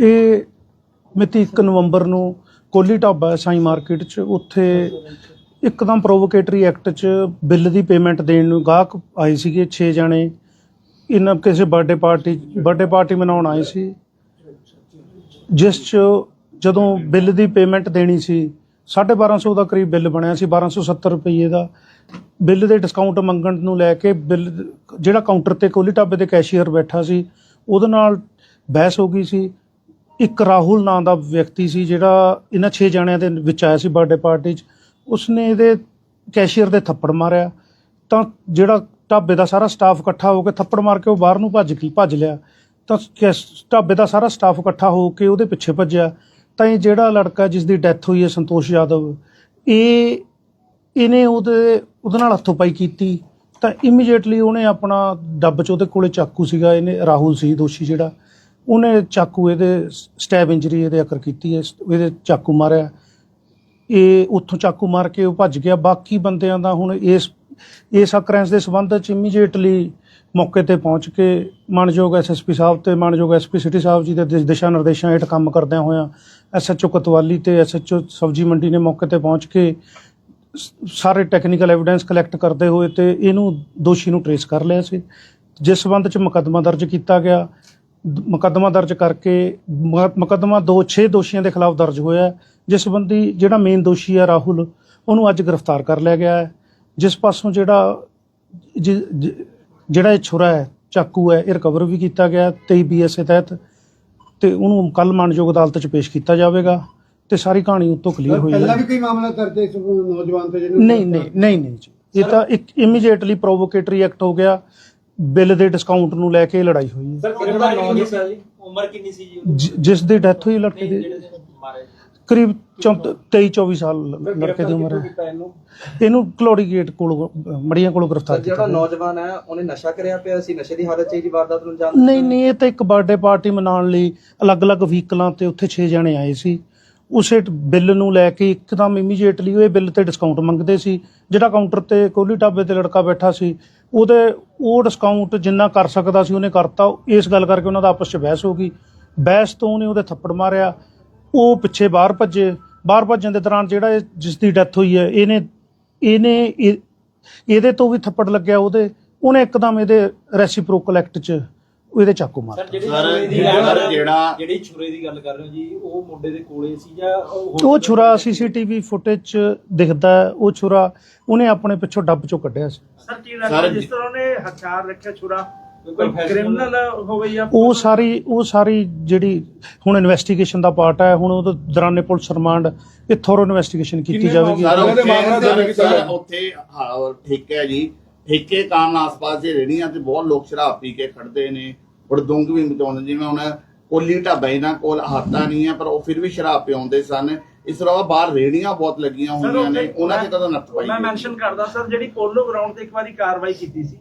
ਇਹ ਮਿਤੀ 1 ਨਵੰਬਰ ਨੂੰ ਕੋਲੀ ਢਾਬਾ ਸਾਈ ਮਾਰਕੀਟ 'ਚ ਉੱਥੇ ਇੱਕਦਮ ਪ੍ਰੋਵੋਕੇਟਰੀ ਐਕਟ 'ਚ ਬਿੱਲ ਦੀ ਪੇਮੈਂਟ ਦੇਣ ਨੂੰ ਗਾਹਕ ਆਏ ਸੀਗੇ 6 ਜਣੇ। ਇਹਨਾਂ ਕਿਸੇ ਬਰਥਡੇ ਪਾਰਟੀ ਬਰਥਡੇ ਪਾਰਟੀ ਮਨਾਉਣ ਆਏ ਸੀ। ਜਿਸ 'ਚ ਜਦੋਂ ਬਿੱਲ ਦੀ ਪੇਮੈਂਟ ਦੇਣੀ ਸੀ 1250 ਦਾ ਕਰੀਬ ਬਿੱਲ ਬਣਿਆ ਸੀ 1270 ਰੁਪਏ ਦਾ। ਬਿੱਲ ਦੇ ਡਿਸਕਾਊਂਟ ਮੰਗਣ ਨੂੰ ਲੈ ਕੇ ਬਿੱਲ ਜਿਹੜਾ ਕਾਊਂਟਰ ਤੇ ਕੋਲੀ ਢਾਬੇ ਦੇ ਕੈਸ਼ੀਅਰ ਬੈਠਾ ਸੀ, ਉਹਦੇ ਨਾਲ ਬਹਿਸ ਹੋ ਗਈ ਸੀ। ਇੱਕ ਰਾਹੁਲ ਨਾਂ ਦਾ ਵਿਅਕਤੀ ਸੀ ਜਿਹੜਾ ਇਹਨਾਂ 6 ਜਣਿਆਂ ਦੇ ਵਿੱਚ ਆਇਆ ਸੀ ਬਰਥਡੇ ਪਾਰਟੀ 'ਚ। ਉਸਨੇ ਇਹਦੇ ਕੈਸ਼ੀਅਰ ਦੇ ਥੱਪੜ ਮਾਰਿਆ। ਤਾਂ ਜਿਹੜਾ ਢਾਬੇ ਦਾ ਸਾਰਾ ਸਟਾਫ ਇਕੱਠਾ ਹੋ ਕੇ ਥੱਪੜ ਮਾਰ ਕੇ ਉਹ ਬਾਹਰ ਨੂੰ ਭੱਜ ਗਈ ਭੱਜ ਲਿਆ। ਤਾਂ ਕੈਸ਼- ਢਾਬੇ ਦਾ ਸਾਰਾ ਸਟਾਫ ਇਕੱਠਾ ਹੋ ਕੇ ਉਹਦੇ ਪਿੱਛੇ ਭੱਜਿਆ। ਤਾਂ ਇਹ ਜਿਹੜਾ ਲੜਕਾ ਜਿਸ ਦੀ ਡੈਥ ਹੋਈ ਹੈ, ਸੰਤੋਸ਼ ਯਾਦਵ, ਇਹ ਇਹਨੇ ਉਹਦੇ ਉਹਦੇ ਨਾਲ ਹੱਥੋਪਾਈ ਕੀਤੀ। ਤਾਂ ਇਮੀਡੀਏਟਲੀ ਉਹਨੇ ਆਪਣਾ ਡੱਬ 'ਚ ਉਹਦੇ ਕੋਲੇ ਚਾਕੂ ਸੀਗਾ। ਇਹਨੇ ਰਾਹੁਲ ਸੀ ਦੋਸ਼ੀ ਜਿਹੜਾ। ਉਹਨੇ ਚਾਕੂ ਇਹਦੇ ਸਟੈਬ ਇੰਜਰੀ ਇਹਦੇ ਅਕਰ ਕੀਤੀ ਹੈ, ਇਹਦੇ ਚਾਕੂ ਮਾਰਿਆ। ਇਹ ਉੱਥੋਂ ਚਾਕੂ ਮਾਰ ਕੇ ਉਹ ਭੱਜ ਗਿਆ। ਬਾਕੀ ਬੰਦਿਆਂ ਦਾ ਹੁਣ ਇਸ ਇਸ ਅਕਰੈਂਸ ਦੇ ਸੰਬੰਧ ਚ ਇਮੀਡੀਏਟਲੀ ਮੌਕੇ ਤੇ ਪਹੁੰਚ ਕੇ ਮਾਨਯੋਗ ਐਸਐਸਪੀ ਸਾਹਿਬ ਤੇ ਮਾਨਯੋਗ ਐਸਪੀ ਸਿਟੀ ਸਾਹਿਬ ਜੀ ਦੇ ਦਿਸ਼ਾ ਨਿਰਦੇਸ਼ਾਂ ਹੇਠ ਕੰਮ ਕਰਦਿਆਂ ਹੋਇਆਂ ਐਸਐਚਓ ਕਤਵਾਲੀ ਤੇ ਐਸਐਚਓ ਸਬਜੀ ਮੰਡੀ ਨੇ ਮੌਕੇ ਤੇ ਪਹੁੰਚ ਕੇ ਸਾਰੇ ਟੈਕਨੀਕਲ ਐਵੀਡੈਂਸ ਕਲੈਕਟ ਕਰਦੇ ਹੋਏ ਤੇ ਇਹਨੂੰ ਦੋਸ਼ੀ ਨੂੰ ਟਰੇਸ ਕਰ ਲਿਆ ਸੀ। ਜਿਸ ਸੰਬੰਧ ਚ ਮੁਕੱਦਮਾ ਦਰਜ ਕੀਤਾ ਗਿਆ। ਮੁਕੱਦਮਾ ਦਰਜ ਕਰਕੇ ਮੁਕੱਦਮਾ ਦੋ 6 ਦੋਸ਼ੀਆਂ ਦੇ ਖਿਲਾਫ ਦਰਜ ਹੋਇਆ ਹੈ, ਜਿਸ ਸੰਬੰਧੀ ਜਿਹੜਾ ਮੇਨ ਦੋਸ਼ੀ ਹੈ ਰਾਹੁਲ ਉਹਨੂੰ ਅੱਜ ਗ੍ਰਿਫਤਾਰ ਕਰ ਲਿਆ ਗਿਆ ਹੈ। ਜਿਸ ਪਾਸੋਂ ਜਿਹੜਾ ਜਿ- ਜਿ- ਜਿਹੜਾ ਇਹ ਛੁਰਾ ਹੈ ਚਾਕੂ ਹੈ ਇਹ ਰਿਕਵਰ ਵੀ ਕੀਤਾ ਗਿਆ 23 ਬੀਐਸਏ ਤਹਿਤ ਤੇ ਉਹਨੂੰ ਕੱਲ ਮਾਨਯੋਗ ਅਦਾਲਤ 'ਚ ਪੇਸ਼ ਕੀਤਾ ਜਾਵੇਗਾ ਤੇ ਸਾਰੀ ਕਹਾਣੀ ਉਤੋਂ ਕਲੀਅਰ ਹੋਈ ਪਹਿਲਾਂ ਹੈ ਵੀ ਕੋਈ ਮਾਮਲਾ ਦਰਜ ਹੈ ਇਸ ਨੌਜਵਾਨ ਤੇ ਜਿਹਨੂੰ ਨਹੀਂ ਨਹੀਂ ਨਹੀਂ ਨਹੀਂ ਜੀ। ਇਹ ਤਾਂ ਇੱਕ ਇਮੀਡੀਏਟਲੀ ਪ੍ਰੋਵੋਕੇਟਰੀ ਐਕਟ ਹੋ ਗਿਆ। ਬਿੱਲ ਦੇ ਡਿਸਕਾਊਂਟ ਨੂੰ ਲੈ ਕੇ ਲੜਾਈ ਹੋਈ ਹੈ। ਸਰ ਕਿੰਨਾ ਕਿੰਨੀ ਸੀ? ਜੀ ਉਮਰ ਕਿੰਨੀ ਸੀ ਜੀ? ਜਿਸ ਦੀ ਡੈਥ ਹੋਈ ਲੜਕੇ ਦੀ। ਮਾਰੇ। ਕਰੀਬ 23 24 ਸਾਲ ਲੜਕੇ ਦੀ ਉਮਰ ਹੈ। ਇਹਨੂੰ? ਇਹਨੂੰ ਕਲੋੜੀ ਗੇਟ ਕੋਲੋਂ ਮੜੀਆਂ ਕੋਲੋਂ ਗ੍ਰਿਫਤਾਰ ਕੀਤਾ ਜਿਹੜਾ ਗਿਆ। ਨੌਜਵਾਨ ਹੈ ਉਹਨੇ ਨਸ਼ਾ ਕਰਿਆ ਪਿਆ ਸੀ ਨਸ਼ੇ ਦੀ ਹਾਲਤ ਚ ਇਹਦੀ ਵਾਰਦਾਤ ਨੂੰ ਅੰਜਾਮ ਨਹੀਂ ਨਹੀਂ ਇਹ ਤਾਂ ਇੱਕ ਬਰਥਡੇ ਪਾਰਟੀ ਮਨਾਉਣ ਲਈ ਅਲੱਗ-ਅਲੱਗ ਵਹੀਕਲਾਂ ਤੇ ਉੱਥੇ 6 ਜਣੇ ਆਏ ਸੀ। ਉਸੇ ਬਿੱਲ ਨੂੰ ਲੈ ਕੇ ਇੱਕਦਮ ਇਮੀਡੀਏਟਲੀ ਉਹ ਇਹ ਬਿੱਲ ਤੇ ਡਿਸਕਾਊਂਟ ਮੰਗਦੇ ਸੀ। ਜਿਹੜਾ ਕਾਊਂਟਰ ਤੇ ਕੋਹਲੀ ਢਾਬੇ ਤੇ ਲੜਕਾ ਬੈਠਾ ਸੀ, ਉਹਦੇ ਉਹ ਡਿਸਕਾਊਂਟ ਜਿੰਨਾ ਕਰ ਸਕਦਾ ਸੀ ਉਹਨੇ ਕਰਤਾ। ਇਸ ਗੱਲ ਕਰਕੇ ਉਹਨਾਂ ਦਾ ਆਪਸ 'ਚ ਬਹਿਸ ਹੋ ਗਈ। ਬਹਿਸ ਤੋਂ ਉਹਨੇ ਉਹਦੇ ਥੱਪੜ ਮਾਰਿਆ। ਉਹ ਪਿੱਛੇ ਬਾਹਰ ਭੱਜੇ। ਬਾਹਰ ਭੱਜਣ ਦੇ ਦੌਰਾਨ ਜਿਹੜਾ ਇਹ- ਜਿਸ ਦੀ ਡੈਥ ਹੋਈ ਹੈ, ਇਹਨੇ ਇਹਨੇ ਇਹ- ਇਹਦੇ ਤੋਂ ਵੀ ਥੱਪੜ ਲੱਗਿਆ ਉਹਦੇ। ਉਹਨੇ ਇੱਕਦਮ ਇਹਦੇ ਰੈਸੀਪ੍ਰੋਕਲ ਐਕਟ 'ਚ ਇਹਦੇ ਚਾਕੂ ਮਾਰ ਸਰ ਜਿਹੜੀ ਸਰ, ਛੁਰੇ ਦੀ ਜਿਹੜਾ- ਗੱਲ ਕਰ ਰਹੇ ਹੋ- ਜਿਹੜਾ- ਜਿਹੜੀ ਛੁਰੇ ਦੀ ਗੱਲ ਕਰ ਰਹੇ ਹੋ ਜੀ ਉਹ ਮੁੰਡੇ ਦੇ ਕੋਲੇ ਸੀ ਜਾਂ ਉਹ ਛੁਰਾ ਸੀਸੀਟੀਵੀ ਫੁਟੇਜ 'ਚ ਦਿਖਦਾ ਹੈ, ਉਹ ਛੁਰਾ ਉਹਨੇ ਆਪਣੇ ਪਿੱਛੋਂ ਡੱਬ 'ਚੋਂ ਕੱਢਿਆ ਸੀ। ਸਰ ਕੀ ਸਰ, ਲੱਗਦਾ ਜਿਸ ਤਰ੍ਹਾਂ ਉਹਨੇ ਹਥਿਆਰ ਰੱਖਿਆ ਛੁਰਾ? ਕੋਈ ਕ੍ਰਿਮੀਨਲ ਹੋਵੇ ਜਾਂ ਉਹ ਸਾਰੀ ਉਹ ਸਾਰੀ ਜਿਹੜੀ ਹੁਣ ਇਨਵੈਸਟੀਗੇਸ਼ਨ ਦਾ ਪਾਰਟ ਹੈ ਹੁਣ ਉਹਦੇ ਦੌਰਾਨੇ ਪੁਲਿਸ ਰਿਮਾਂਡ ਇਹ ਥੋਰੋ ਇਨਵੈਸਟੀਗੇਸ਼ਨ ਕੀਤੀ ਕਿੰਨੇ ਜਾਵੇਗੀ। ਸਰ ਉਹਦੇ ਉੱਥੇ ਮਾਮਲਾ ਦਰਜ ਕੀਤਾ ਸਰ, ਗਿਆ। ਉੱਥੇ ਹਾਂ, ਠੇਕੇ ਹੈ ਜੀ। ਠੇਕੇ ਕਾਰਨ ਆਸ-ਪਾਸ ਦੇ ਰੇੜੀਆਂ ਤੇ ਬਹੁਤ ਲੋਕ ਸ਼ਰਾਬ ਪੀ ਕੇ ਖੜਦੇ ਨੇ ਬੜਦੁੰਗ ਵੀ ਮਚਾਉਂਦੇ ਜਿਵੇਂ ਹੁਣ ਕੋਲੀ ਢਾਬਾ ਇਹਨਾਂ ਕੋਲ ਹਾਤਾ ਨਹੀਂ ਹੈ ਪਰ ਉਹ ਫਿਰ ਵੀ ਸ਼ਰਾਬ ਪਿਆਉਂਦੇ ਸਨ। ਇਸ ਤੋਂ ਇਲਾਵਾ ਬਾਹਰ ਰੇੜੀਆਂ ਬਹੁਤ ਲੱਗੀਆਂ ਹੋਈਆਂ ਨੇ ਉਹਨਾਂ ਤੇ ਕਦੋਂ ਨੱਥ ਪਾਈ ਮੈਂ? ਮੈਂਸ਼ਨ ਕਰਦਾ ਸਰ ਜਿਹੜੀ ਪੋਲੋ ਗਰਾਊਂਡ ਤੇ ਇੱਕ ਵਾਰੀ ਕਾਰਵਾਈ ਕੀਤੀ ਸੀ।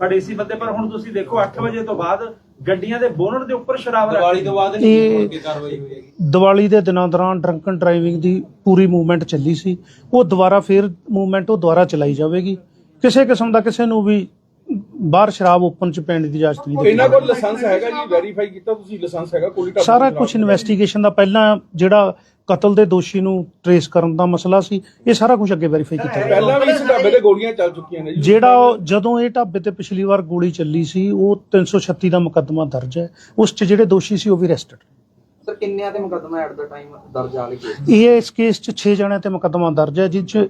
ਫੜੇ ਸੀ ਬੰਦੇ ਪਰ ਹੁਣ ਤੁਸੀਂ ਦੇਖੋ 8 ਵਜੇ ਤੋਂ ਬਾਅਦ ਗੱਡੀਆਂ ਦੇ ਬੋਨਟ ਦੇ ਉੱਪਰ ਸ਼ਰਾਬ ਰੱਖ ਦੀਵਾਲੀ ਤੋਂ ਬਾਅਦ ਨਹੀਂ ਮੁੜ ਕੇ ਕਾਰਵਾਈ ਹੋਈ ਹੈਗੀ? ਦੀਵਾਲੀ ਦੇ ਦਿਨਾਂ ਦੌਰਾਨ ਡਰੰਕਨ ਡਰਾਈਵਿੰਗ ਦੀ ਪੂਰੀ ਮੂਵਮੈਂਟ ਚੱਲੀ ਸੀ। ਉਹ ਦੁਬਾਰਾ ਫਿਰ ਮੂਵਮੈਂਟ ਉਹ ਦੁਬਾਰਾ ਚਲਾਈ ਜਾਵੇਗੀ। ਕਿਸੇ ਕਿਸਮ ਦਾ ਕਿਸੇ ਨੂੰ ਵੀ ਬਾਹਰ ਸ਼ਰਾਬ ਓਪਨ ਚ ਪੈਣ ਦੀ ਇਜਾਜ਼ਤ ਨਹੀਂ ਦਿੱਤੀ ਇਹਨਾਂ ਕੋਲ ਲਾਇਸੈਂਸ ਹੈਗਾ ਜੀ ਵੈਰੀਫਾਈ ਕੀਤਾ ਤੁਸੀਂ ਲਾਇਸੈਂਸ ਹੈਗਾ ਕੋਲੀ ਢਾਬੇ ਸਾਰਾ ਕੁਝ? ਇਨਵੈਸਟੀਗੇਸ਼ਨ ਦਾ ਪਹਿਲਾਂ ਜਿਹੜਾ ਕਤਲ ਦੇ ਦੋਸ਼ੀ ਨੂੰ ਟਰੇਸ ਕਰਨ ਦਾ ਮਸਲਾ ਸੀ ਇਹ ਸਾਰਾ ਕੁਝ ਅੱਗੇ ਵੈਰੀਫਾਈ ਕੀਤਾ। ਪਹਿਲਾਂ ਵੀ ਇਸ ਢਾਬੇ ਤੇ ਗੋਲੀਆਂ ਚੱਲ ਚੁੱਕੀਆਂ ਨੇ ਜੀ। ਜਿਹੜਾ ਉਹ- ਜਦੋਂ ਇਹ ਢਾਬੇ ਤੇ ਪਿਛਲੀ ਵਾਰ ਗੋਲੀ ਚੱਲੀ ਸੀ ਉਹ 336 ਦਾ ਮੁਕੱਦਮਾ ਦਰਜ ਹੈ। ਉਸ 'ਚ ਜਿਹੜੇ ਦੋਸ਼ੀ ਸੀ ਉਹ ਵੀ ਅਰੈਸਟਡ ਸਰ ਕਿੰਨਿਆਂ ਤੇ ਮੁਕੱਦਮਾ ਐਟ ਦਾ ਟਾਈਮ ਦਰਜ ਆ ਲਈ ਇਹ ਇਸ ਕੇਸ 'ਚ 6 ਜਣਿਆਂ ਤੇ ਮੁਕੱਦਮਾ ਦਰਜ ਹੈ ਜਿਸ 'ਚ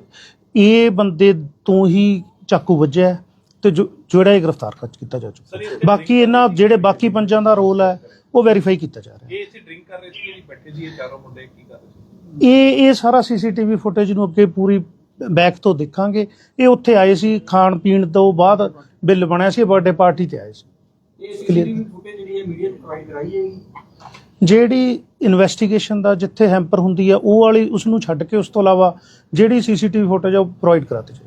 ਇਹ ਬੰਦੇ ਤੋਂ ਹੀ ਚਾਕੂ ਵੱਜਿਆ ਤੇ ਜੋ- ਜਿਹੜਾ ਇਹ ਗ੍ਰਿਫਤਾਰ ਕਰ ਕੀਤਾ ਜਾ ਚੁੱਕਾ ਬਾਕੀ ਇਹਨਾਂ ਜਿਹੜੇ ਬਾਕੀ ਪੰਜਾਂ ਦਾ ਰੋਲ ਹੈ ਉਹ ਵੈਰੀਫਾਈ ਕੀਤਾ ਜਾ ਰਿਹਾ ਇਹ ਇੱਥੇ ਡਰਿੰਕ ਕਰ ਰਹੇ ਸੀ ਜੀ ਬੈਠੇ ਸੀ ਇਹ ਚਾਰੋਂ ਮੁੰਡੇ ਕੀ ਕਰ ਰਹੇ ਸੀ? ਇਹ ਇਹ ਸਾਰਾ ਸੀਸੀਟੀਵੀ ਫੁਟੇਜ ਨੂੰ ਅੱਗੇ ਪੂਰੀ ਬੈਕ ਤੋਂ ਦੇਖਾਂਗੇ। ਇਹ ਉੱਥੇ ਆਏ ਸੀ ਖਾਣ ਪੀਣ ਤੋਂ ਬਾਅਦ ਬਿੱਲ ਬਣਿਆ ਸੀ ਬਰਥਡੇ ਪਾਰਟੀ ਤੇ ਆਏ ਸੀ। ਜਿਹੜੀ ਇਨਵੈਸਟੀਗੇਸ਼ਨ ਦਾ ਜਿੱਥੇ ਹੈਂਪਰ ਹੁੰਦੀ ਹੈ ਉਹ ਵਾਲੀ ਉਸ ਨੂੰ ਛੱਡ ਕੇ ਉਸ ਤੋਂ ਇਲਾਵਾ ਜਿਹੜੀ ਸੀਸੀਟੀਵੀ ਫੁਟੇਜ ਉਹ ਪ੍ਰੋਵਾਈਡ ਕਰਾਤੀ ਜਾਏ